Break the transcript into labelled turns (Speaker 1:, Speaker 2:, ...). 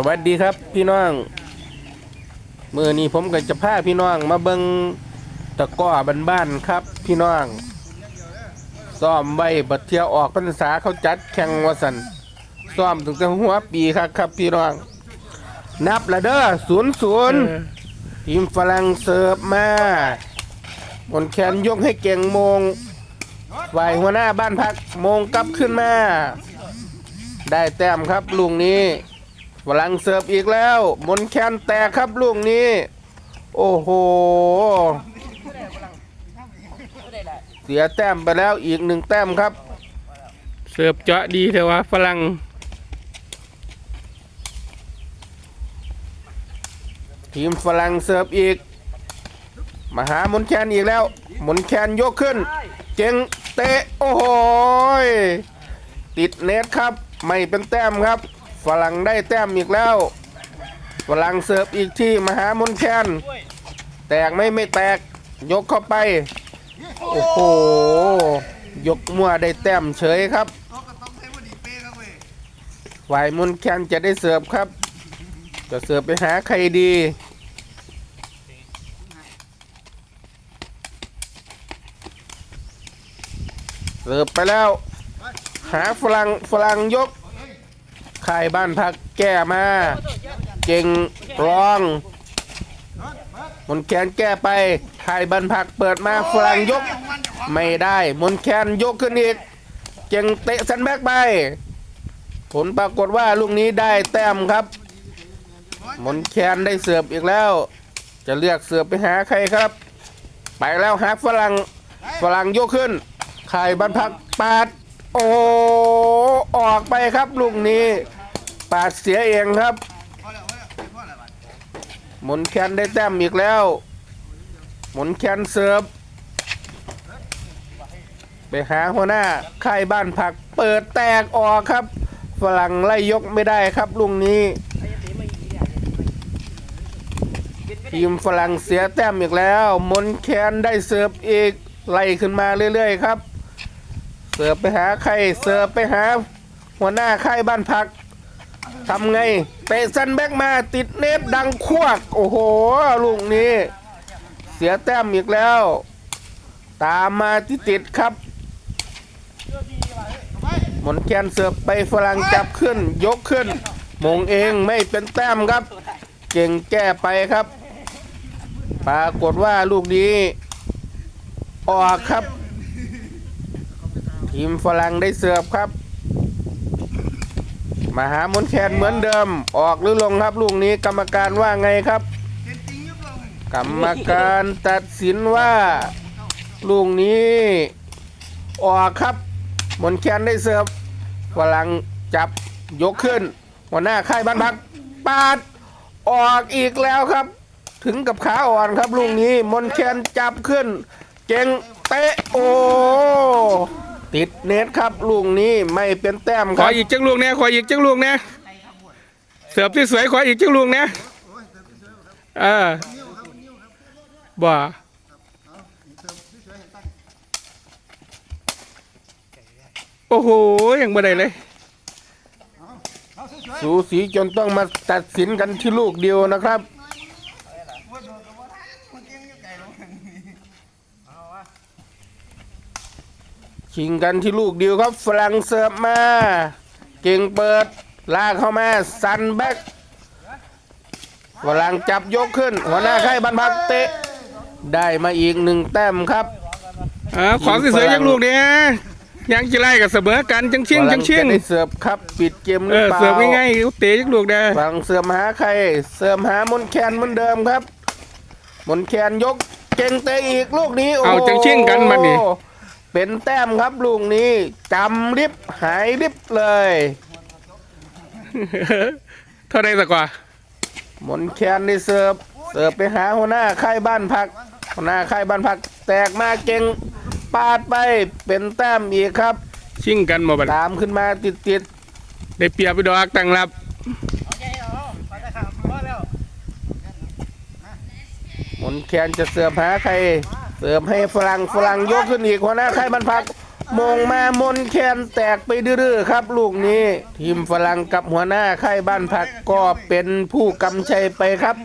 Speaker 1: สวัสดีครับพี่น้องมือนี้ผมก็จะพาพี่น้องมาเบิงตะกร้อบ้านๆครับ พี่น้องซ้อมไว้บัดเที่ยวออกพรรษาเขาจัดแข่งวสันซ้อมถึงแต่หัวปีครับครับ พี่น้อง นับละเด้อศูนย์ศูนย์ทีมฝรั่งเสิร์ฟมาบนแขนยกให้เก่งโมงฝ่ายหัวหน้าบ้านพักโมงกลับขึ้นมา ได้แต้มครับลูกนี้ ฝรั่งเสิร์ฟอีกแล้วหมนแคนแตกครับลูกนี้ โอ้โห เสียแต้มไปแล้วอีกหนึ่งแต้มครับ
Speaker 2: เสิร์ฟเจาะดีเถอะวะฝรั่ง
Speaker 1: ทีมฝรั่งเสิร์ฟอีก มาหาหมนแคนอีกแล้วหมนแคนยกขึ้นเจ๋งเตะ โอ้โหยติดเน็ตครับ ไม่เป็นแต้มครับ ฝรั่งได้แต้มอีกแล้ว ฝรั่งเสิร์ฟอีกที่มหามนแคนแตกไม่ไม่แตก ยกเข้าไป โอ้โห ยกมั่วได้แต้มเฉยครับฝ่ายมนแคนจะได้เสิร์ฟครับ จะเสิร์ฟไปหาใครดีเสิร์ฟไปแล้ว หาฝรั่งฝรั่งยก ข่ายบ้านพักแก้มา เก่งรองมนแคนแก้ไปข่ายบ้านพักเปิดมาฝรั่งยก ไม่ได้มนแคนยกขึ้นอีก เก่งเตะสันแบกไป ผลปรากฏว่าลูกนี้ได้แต้มครับ มนแคนได้เสิร์ฟอีกแล้ว จะเลือกเสิร์ฟไปหาใครครับ ไปแล้วหาฝรั่งฝรั่งยกขึ้นไข่บรรพักปาด โอ้ ออกไปครับลูกนี้ ปาดเสียเองครับ หมุนแคนได้แต้มอีกแล้ว หมุนแคนเสิร์ฟไปหาหัวหน้าค่ายบ้านผักเปิดแตกออกครับ ฝรั่งไล่ยกไม่ได้ครับลูกนี้ ทีมฝรั่งเสียแต้มอีกแล้วมนแคนได้เสิร์ฟอีกไล่ขึ้นมาเรื่อยๆครับ เสิร์ฟไปหาใครเสิร์ฟไปหา หัวหน้าค่ายบ้านพัก ทำไงเตะซันแบ็กมาติดเนตดังควกโอ้โห ลูกนี้ เสียแต้มอีกแล้ว ตามมาที่ติดครับหมนแคนเสิร์ฟไปฝรั่งจับขึ้น ยกขึ้น มงเองไม่เป็นแต้มครับ เก่งแก้ไปครับ ปรากฏว่าลูกนี้ ออกครับ ทีมฝรั่งได้เสิร์ฟครับ มาหามนแคนเหมือนเดิม ออกหรือลงครับลูกนี้กรรมการว่าไงครับ กรรมการตัดสินว่าลูกนี้ออกครับ มนแคนได้เสิร์ฟฝรั่งจับยกขึ้น หัวหน้าค่ายบ้านพักปาดออกอีกแล้วครับ ถึงกับขาอ่อนครับลูกนี้ มนแคนจับขึ้น เก่งเตะโอ ติดเน็ตครับลูกนี้ไม่เป็นแต้ม
Speaker 2: ข
Speaker 1: ค
Speaker 2: อ
Speaker 1: รับ
Speaker 2: อีกจังลูกเนี่ยขออีกจังลูกเนี่ยเสิร์ฟที่สวยขออีกจังลูกเนี่ยเออบ่โอ้โหยังบ่ได้เลย
Speaker 1: สูสีจนต้องมาตัดสินกันที่ลูกเดียวนะครับ ชิงกันที่ลูกเดียวครับ ฝรั่งเสิร์ฟมา เก่งเปิด ลากเข้ามาสันแบ็กฝรั่งจับยกขึ้น หัวหน้าค่ายบันพักเตะ ได้มาอีกหนึ่งแต้มครับ
Speaker 2: อ่าของสวยๆจังลูกเนี่ยยังจะไล่กับเสมอกันจังเชียง
Speaker 1: ฝ
Speaker 2: จั
Speaker 1: รั่
Speaker 2: งเชียง
Speaker 1: จะได้เสิร์ฟครับ ปิดเกมห
Speaker 2: เอ
Speaker 1: รือ
Speaker 2: อ
Speaker 1: เปล่า
Speaker 2: เสิร์ฟง่ายๆเตะจังลูกเด้อ
Speaker 1: ฝั่งเสิร์ฟหาใคร เสิร์ฟหามนแคนเหมือนเดิมครับ มนแคนยกเก่งเตะอีกลูกนี้โอ้
Speaker 2: เอาจังเชียงกันบัดนี้
Speaker 1: เป็นแต้มครับลูกนี้จำริบหายริบเลย
Speaker 2: เท่าไรสักกว่า
Speaker 1: มนแคนได้เสิร์ฟเสิร์ฟไปหาหัวหน้าค่ายบ้านพัก หัวหน้าค่ายบ้านพัก แตกมาเก่งปาดไปเป็นแต้มอีกครับ
Speaker 2: ชิงกันบ่บัด
Speaker 1: ตามขึ้นมาติดติด
Speaker 2: ได้เปรียบไปดอกตั้งรับ
Speaker 1: ๆมนแคนจะเสิร์ฟหาใคร เสิร์ฟให้ฝรั่งฝรั่งยกขึ้นอีกหัวหน้าค่ายบ้านพักมงมามนแคนแตกไปดื้อครับ ลูกนี้ ทีมฝรั่งกับหัวหน้าค่ายบ้านพักก็เป็นผู้กำชัยไปครับ